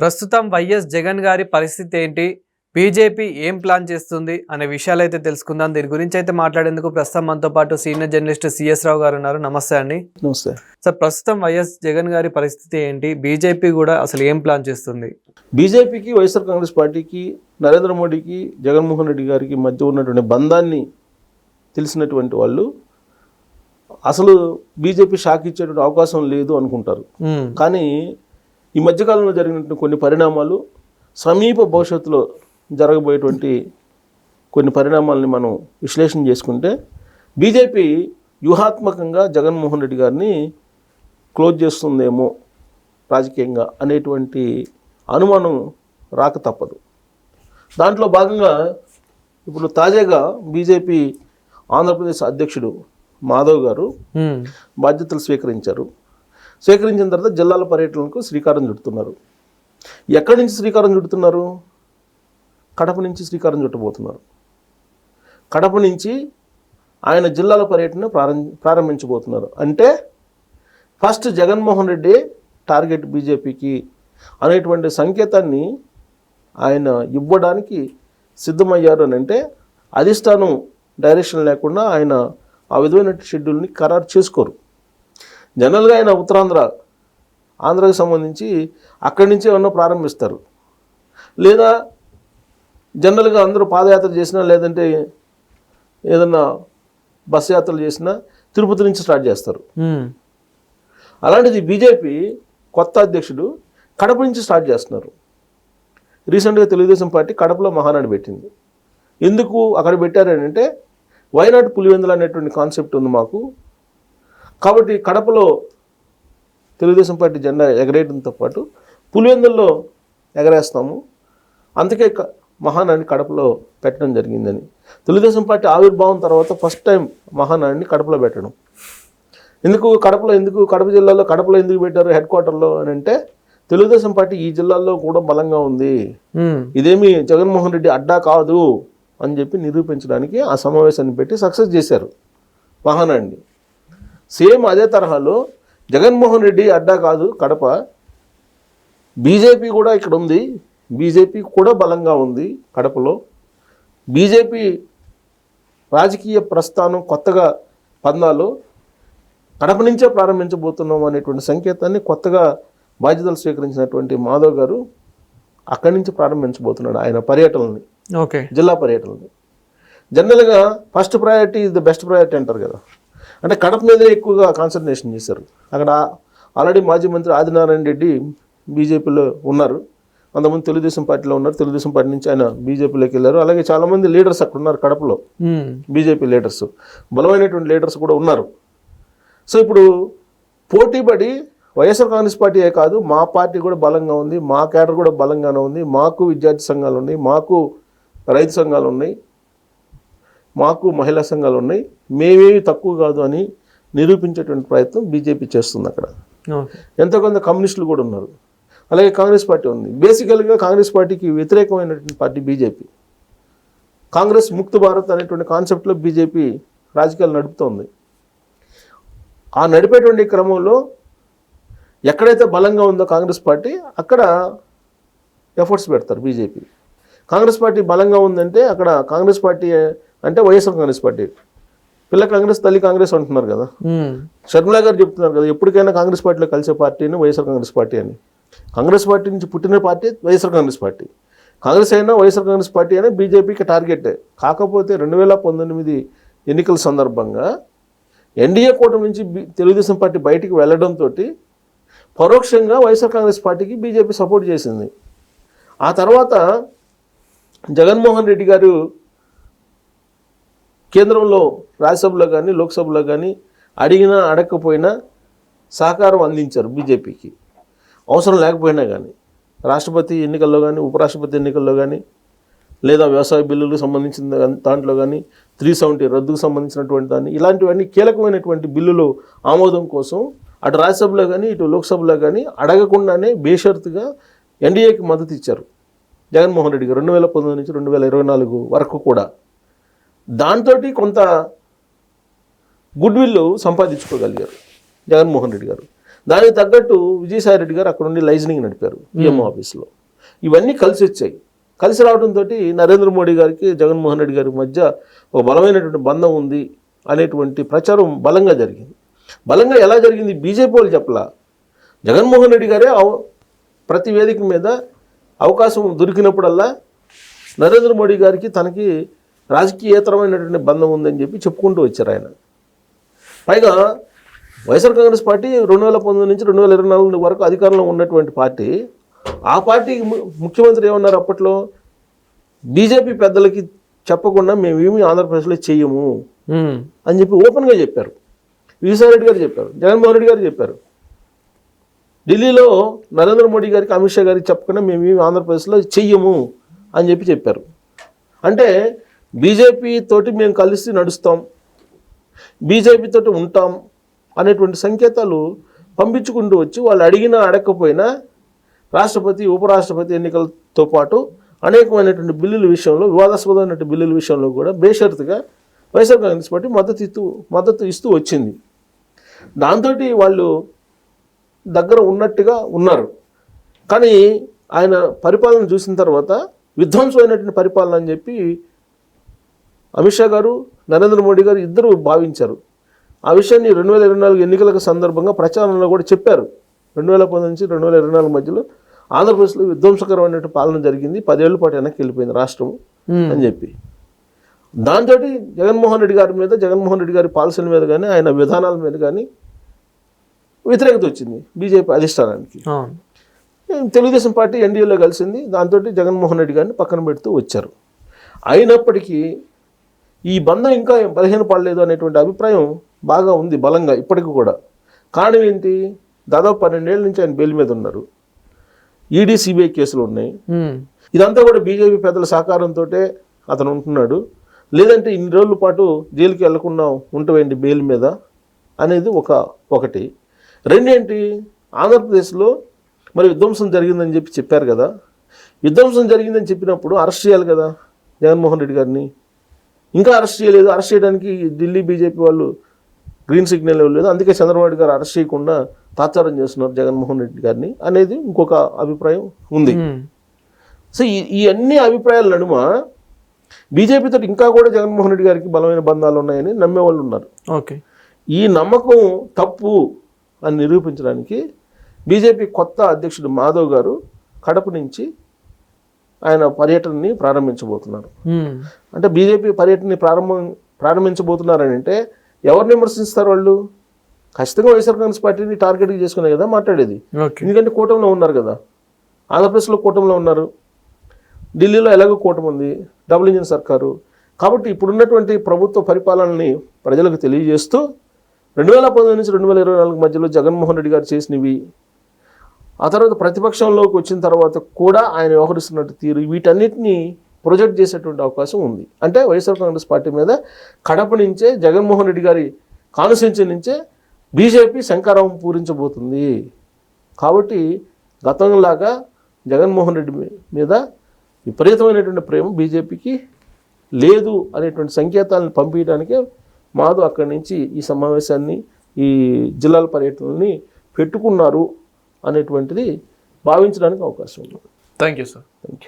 ప్రస్తుతం వైఎస్ జగన్ గారి పరిస్థితి ఏంటి? బీజేపీ ఏం ప్లాన్ చేస్తుంది? అనే విషయాలు అయితే తెలుసుకుందాం. దీని గురించి అయితే మాట్లాడేందుకు ప్రస్తుతం మనతో పాటు సీనియర్ జర్నలిస్ట్ సిఎస్ రావు గారు ఉన్నారు. నమస్తే అండి. నమస్తే. సార్ ప్రస్తుతం వైఎస్ జగన్ గారి పరిస్థితి ఏంటి? బీజేపీ కూడా అసలు ఏం ప్లాన్ చేస్తుంది? బీజేపీకి వైఎస్ఆర్ కాంగ్రెస్ పార్టీకి నరేంద్ర మోడీకి జగన్మోహన్ రెడ్డి గారికి మధ్య ఉన్నటువంటి బంధాన్ని తెలిసినటువంటి వాళ్ళు అసలు బీజేపీ షాక్ ఇచ్చేటువంటి అవకాశం లేదు అనుకుంటారు. కానీ ఈ మధ్యకాలంలో జరిగినటువంటి కొన్ని పరిణామాలు సమీప భవిష్యత్తులో జరగబోయేటువంటి కొన్ని పరిణామాలని మనం విశ్లేషణ చేసుకుంటే బీజేపీ వ్యూహాత్మకంగా జగన్మోహన్ రెడ్డి గారిని క్లోజ్ చేస్తుందేమో రాజకీయంగా అనేటువంటి అనుమానం రాక తప్పదు. దాంట్లో భాగంగా ఇప్పుడు తాజాగా బీజేపీ ఆంధ్రప్రదేశ్ అధ్యక్షుడు మాధవ్ గారు బాధ్యతలు స్వీకరించారు. స్వీకరించిన తర్వాత జిల్లాల పర్యటనకు శ్రీకారం చుడుతున్నారు. ఎక్కడి నుంచి శ్రీకారం చుడుతున్నారు? కడప నుంచి శ్రీకారం చుట్టబోతున్నారు. కడప నుంచి ఆయన జిల్లాల పర్యటన ప్రారంభించబోతున్నారు. అంటే ఫస్ట్ జగన్మోహన్ రెడ్డి టార్గెట్ బీజేపీకి అనేటువంటి సంకేతాన్ని ఆయన ఇవ్వడానికి సిద్ధమయ్యారు అని అంటే అధిష్టానం డైరెక్షన్ లేకుండా ఆయన ఆ విధమైన షెడ్యూల్ని ఖరారు చేసుకోరు. జనరల్గా ఆయన ఉత్తరాంధ్ర ఆంధ్రాకి సంబంధించి అక్కడి నుంచే ఏమన్నా ప్రారంభిస్తారు. లేదా జనరల్గా అందరూ పాదయాత్ర చేసినా లేదంటే ఏదన్నా బస్ యాత్రలు చేసినా తిరుపతి నుంచి స్టార్ట్ చేస్తారు. అలాంటిది బీజేపీ కొత్త అధ్యక్షుడు కడప నుంచి స్టార్ట్ చేస్తున్నారు. రీసెంట్గా తెలుగుదేశం పార్టీ కడపలో మహానాడు పెట్టింది. ఎందుకు అక్కడ పెట్టారని అంటే వైనాడు పులివెందులు అనేటువంటి కాన్సెప్ట్ ఉంది మాకు. కాబట్టి కడపలో తెలుగుదేశం పార్టీ జెండా ఎగరేయడంతో పాటు పులివెందుల్లో ఎగరేస్తాము. అందుకే మహానాడిని కడపలో పెట్టడం జరిగిందని. తెలుగుదేశం పార్టీ ఆవిర్భావం తర్వాత ఫస్ట్ టైం మహానాడిని కడపలో పెట్టడం. ఎందుకు కడపలో ఎందుకు కడప జిల్లాలో కడపలో ఎందుకు పెట్టారు హెడ్ క్వార్టర్లో అని అంటే తెలుగుదేశం పార్టీ ఈ జిల్లాల్లో కూడా బలంగా ఉంది. ఇదేమి జగన్మోహన్ రెడ్డి అడ్డా కాదు అని చెప్పి నిరూపించడానికి ఆ సమావేశాన్ని పెట్టి సక్సెస్ చేశారు మహానాడిని. సేమ్ అదే తరహాలో జగన్మోహన్ రెడ్డి అడ్డా కాదు కడప. బీజేపీ కూడా ఇక్కడ ఉంది. బీజేపీ కూడా బలంగా ఉంది కడపలో. బీజేపీ రాజకీయ ప్రస్థానం కొత్తగా పందాలు కడప నుంచే ప్రారంభించబోతున్నాం అనేటువంటి సంకేతాన్ని కొత్తగా బాధ్యతలు స్వీకరించినటువంటి మాధవ్ గారు అక్కడి నుంచి ప్రారంభించబోతున్నాడు ఆయన పర్యటనని ఓకే. జిల్లా పర్యటనని జనరల్గా first priority is the best priority అంటారు కదా. అంటే కడప మీదే ఎక్కువగా కాన్సన్ట్రేషన్ చేశారు. అక్కడ ఆల్రెడీ మాజీ మంత్రి ఆదినారాయణ రెడ్డి బీజేపీలో ఉన్నారు. అంతకుముందు తెలుగుదేశం పార్టీలో ఉన్నారు. తెలుగుదేశం పార్టీ నుంచి ఆయన బీజేపీలోకి వెళ్ళారు. అలాగే చాలామంది లీడర్స్ అక్కడ ఉన్నారు కడపలో. బీజేపీ లీడర్స్ బలమైనటువంటి లీడర్స్ కూడా ఉన్నారు. సో ఇప్పుడు పోటీపడి వైఎస్ఆర్ కాంగ్రెస్ పార్టీయే కాదు మా పార్టీ కూడా బలంగా ఉంది మా కేడర్ కూడా బలంగానే ఉంది మాకు విద్యార్థి సంఘాలు ఉన్నాయి మాకు రైతు సంఘాలు ఉన్నాయి మాకు మహిళా సంఘాలు ఉన్నాయి. మేమేమి తక్కువ కాదు అని నిరూపించేటువంటి ప్రయత్నం బీజేపీ చేస్తుంది అక్కడ. ఎంతో కొంత కమ్యూనిస్టులు కూడా ఉన్నారు. అలాగే కాంగ్రెస్ పార్టీ ఉంది. బేసికల్గా కాంగ్రెస్ పార్టీకి వ్యతిరేకమైనటువంటి పార్టీ బీజేపీ. కాంగ్రెస్ ముక్త భారత్ అనేటువంటి కాన్సెప్ట్లో బీజేపీ రాజకీయాలు నడుపుతోంది. ఆ నడిపేటువంటి క్రమంలో ఎక్కడైతే బలంగా ఉందో కాంగ్రెస్ పార్టీ అక్కడ ఎఫర్ట్స్ పెడతారు బీజేపీ. కాంగ్రెస్ పార్టీ బలంగా ఉందంటే అక్కడ కాంగ్రెస్ పార్టీ అంటే వైఎస్ఆర్ కాంగ్రెస్ పార్టీ. పిల్ల కాంగ్రెస్ తల్లి కాంగ్రెస్ అంటున్నారు కదా. షర్మిలా గారు చెప్తున్నారు కదా ఎప్పటికైనా కాంగ్రెస్ పార్టీలో కలిసే పార్టీని వైఎస్ఆర్ కాంగ్రెస్ పార్టీ అని. కాంగ్రెస్ పార్టీ నుంచి పుట్టిన party YSR Congress party. Congress అయినా వైఎస్ఆర్ కాంగ్రెస్ పార్టీ అయినా బీజేపీకి టార్గెట్. కాకపోతే రెండు వేల పంతొమ్మిది ఎన్నికల సందర్భంగా ఎన్డీఏ కూటమి నుంచి తెలుగుదేశం పార్టీ బయటికి వెళ్ళడంతో పరోక్షంగా వైఎస్ఆర్ కాంగ్రెస్ పార్టీకి బీజేపీ సపోర్ట్ చేసింది. ఆ తర్వాత జగన్మోహన్ రెడ్డి గారు కేంద్రంలో రాజ్యసభలో కానీ లోక్సభలో కానీ అడిగినా అడగకపోయినా సహకారం అందించారు బీజేపీకి. అవసరం లేకపోయినా కానీ రాష్ట్రపతి ఎన్నికల్లో కానీ ఉపరాష్ట్రపతి ఎన్నికల్లో కానీ లేదా వ్యవసాయ బిల్లులకు సంబంధించిన దాంట్లో కానీ త్రీ సెవెంటీ రద్దుకు సంబంధించినటువంటి దాన్ని ఇలాంటివన్నీ కీలకమైనటువంటి బిల్లులు ఆమోదం కోసం అటు రాజ్యసభలో కానీ ఇటు లోక్సభలో కానీ అడగకుండానే బేషరతుగా ఎన్డీఏకి మద్దతు ఇచ్చారు జగన్మోహన్ రెడ్డి గారు. రెండు వేల పంతొమ్మిది నుంచి రెండు వేల ఇరవై నాలుగు వరకు కూడా. దాంతో కొంత గుడ్ విల్ సంపాదించుకోగలిగారు. జగన్మోహన్ రెడ్డి గారు. దానికి తగ్గట్టు విజయసాయి రెడ్డి గారు అక్కడ ఉండి లైజనింగ్ నడిపారు పిఎం ఆఫీస్లో. ఇవన్నీ కలిసి వచ్చాయి. కలిసి రావడంతో నరేంద్ర మోడీ గారికి జగన్మోహన్ రెడ్డి గారి మధ్య ఒక బలమైనటువంటి బంధం ఉంది అనేటువంటి ప్రచారం బలంగా జరిగింది. బలంగా ఎలా జరిగింది బీజేపీ వాళ్ళు చెప్పలా. జగన్మోహన్ రెడ్డి గారే అవ- ప్రతి వేదిక మీద అవకాశం దొరికినప్పుడల్లా నరేంద్ర మోడీ గారికి తనకి రాజకీయేతరమైనటువంటి బంధం ఉందని చెప్పి చెప్పుకుంటూ వచ్చారు ఆయన. పైగా వైఎస్ఆర్ కాంగ్రెస్ పార్టీ రెండు వేల పంతొమ్మిది నుంచి రెండు వేల ఇరవై నాలుగు వరకు అధికారంలో ఉన్నటువంటి పార్టీ ఆ పార్టీకి ము- ముఖ్యమంత్రి ఏమన్నారు అప్పట్లో? బీజేపీ పెద్దలకి చెప్పకుండా మేమేమి ఆంధ్రప్రదేశ్లో చెయ్యము ఉమ్, అని చెప్పి ఓపెన్గా చెప్పారు. విజయసాయి రెడ్డి గారు చెప్పారు జగన్మోహన్ రెడ్డి గారు చెప్పారు. ఢిల్లీలో నరేంద్ర మోడీ గారికి అమిత్ షా గారికి చెప్పకుండా మేము ఆంధ్రప్రదేశ్లో చెయ్యము అని చెప్పి చెప్పారు. అంటే బీజేపీ తోటి మేము కలిసి నడుస్తాం బీజేపీ తోటి ఉంటాం అనేటువంటి సంకేతాలు పంపించుకుంటూ వచ్చి వాళ్ళు అడిగినా అడగకపోయినా రాష్ట్రపతి ఉపరాష్ట్రపతి ఎన్నికలతో పాటు అనేకమైనటువంటి బిల్లుల విషయంలో వివాదాస్పదమైనటువంటి బిల్లుల విషయంలో కూడా బేషరతుగా వైఎస్ఆర్ కాంగ్రెస్ పార్టీ మద్దతు ఇస్తూ మద్దతు ఇస్తూ వచ్చింది. దాంతో వాళ్ళు దగ్గర ఉన్నట్టుగా ఉన్నారు. కానీ ఆయన పరిపాలన చూసిన తర్వాత విధ్వంసమైనటువంటి పరిపాలన అని చెప్పి అమిత్ షా గారు నరేంద్ర మోడీ గారు ఇద్దరు భావించారు. ఆ విషయాన్ని రెండు వేల ఇరవై నాలుగు ఎన్నికల సందర్భంగా ప్రచారంలో కూడా చెప్పారు. రెండు వేల పంతొమ్మిది నుంచి రెండు వేల ఇరవై నాలుగు మధ్యలో ఆంధ్రప్రదేశ్లో విధ్వంసకరమైన పాలన జరిగింది. పదేళ్ళ పాటు వెనక్కి వెళ్ళిపోయింది రాష్ట్రం అని చెప్పి. దాంతో జగన్మోహన్ రెడ్డి గారి మీద జగన్మోహన్ రెడ్డి గారి పాలసీల మీద కానీ ఆయన విధానాల మీద కానీ వ్యతిరేకత వచ్చింది బీజేపీ అధిష్టానానికి. తెలుగుదేశం పార్టీ ఎన్డీఏలో కలిసింది. దాంతో జగన్మోహన్ రెడ్డి గారిని పక్కన పెడుతూ వచ్చారు. అయినప్పటికీ ఈ బంధం ఇంకా బలహీన పడలేదు అనేటువంటి అభిప్రాయం బాగా ఉంది బలంగా ఇప్పటికి కూడా. కారణం ఏంటి? దాదాపు పన్నెండేళ్ళ నుంచి ఆయన బెయిల్ మీద ఉన్నారు. ఈడీ సిబిఐ కేసులు ఉన్నాయి. ఇదంతా కూడా బీజేపీ పెద్దల సహకారంతో అతను ఉంటున్నాడు. లేదంటే ఇన్ని రోజుల పాటు జైలుకి వెళ్ళకుండా ఉంటవేంటి బెయిల్ మీద అనేది ఒక ఒకటి. రెండేంటి ఆంధ్రప్రదేశ్లో మరి విధ్వంసం జరిగిందని చెప్పి చెప్పారు కదా. విధ్వంసం జరిగిందని చెప్పినప్పుడు అరెస్ట్ చేయాలి కదా జగన్మోహన్ రెడ్డి గారిని. ఇంకా అరెస్ట్ చేయలేదు. అరెస్ట్ చేయడానికి ఢిల్లీ బీజేపీ వాళ్ళు గ్రీన్ సిగ్నల్ ఇవ్వలేదు. అందుకే చంద్రబాబు గారు అరెస్ట్ చేయకుండా తాత్సారం చేస్తున్నారు జగన్మోహన్ రెడ్డి గారిని అనేది ఇంకొక అభిప్రాయం ఉంది. సో ఈ అన్ని అభిప్రాయాల నడుమ బీజేపీతో ఇంకా కూడా జగన్మోహన్ రెడ్డి గారికి బలమైన బంధాలు ఉన్నాయని నమ్మేవాళ్ళు ఉన్నారు. ఓకే. ఈ నమ్మకం తప్పు అని నిరూపించడానికి బీజేపీ కొత్త అధ్యక్షుడు మాధవ్ గారు కడప నుంచి ఆయన పర్యటనని ప్రారంభించబోతున్నారు. అంటే బీజేపీ పర్యటనని ప్రారంభం ప్రారంభించబోతున్నారని అంటే ఎవరిని విమర్శిస్తారు వాళ్ళు? ఖచ్చితంగా వైఎస్ఆర్ కాంగ్రెస్ పార్టీని టార్గెట్గా చేసుకునే కదా మాట్లాడేది. ఎందుకంటే కూటమిలో ఉన్నారు కదా. ఆంధ్రప్రదేశ్లో కూటమిలో ఉన్నారు. ఢిల్లీలో ఎలాగో కూటమి ఉంది. డబుల్ ఇంజిన్ సర్కారు. కాబట్టి ఇప్పుడున్నటువంటి ప్రభుత్వ పరిపాలనని ప్రజలకు తెలియజేస్తూ రెండు వేల పంతొమ్మిది నుంచి రెండు వేల ఇరవై నాలుగు మధ్యలో జగన్మోహన్ రెడ్డి గారు చేసినవి ఆ తర్వాత ప్రతిపక్షంలోకి వచ్చిన తర్వాత కూడా ఆయన వ్యవహరిస్తున్నట్టు తీరు వీటన్నిటిని ప్రొజెక్ట్ చేసేటువంటి అవకాశం ఉంది. అంటే వైఎస్ఆర్ కాంగ్రెస్ పార్టీ మీద కడప నుంచే జగన్మోహన్ రెడ్డి గారి కాన్స్టిట్యున్సీ నుంచే బీజేపీ శంకారం పూరించబోతుంది. కాబట్టి గతంలాగా జగన్మోహన్ రెడ్డి మీద విపరీతమైనటువంటి ప్రేమ బీజేపీకి లేదు అనేటువంటి సంకేతాలను పంపించడానికే మాధవ్ అక్కడి నుంచి ఈ సమావేశాన్ని ఈ జిల్లాల పర్యటనని పెట్టుకున్నారు. అనేటువంటిది భావించడానికి అవకాశం ఉంది. Thank you sir thank you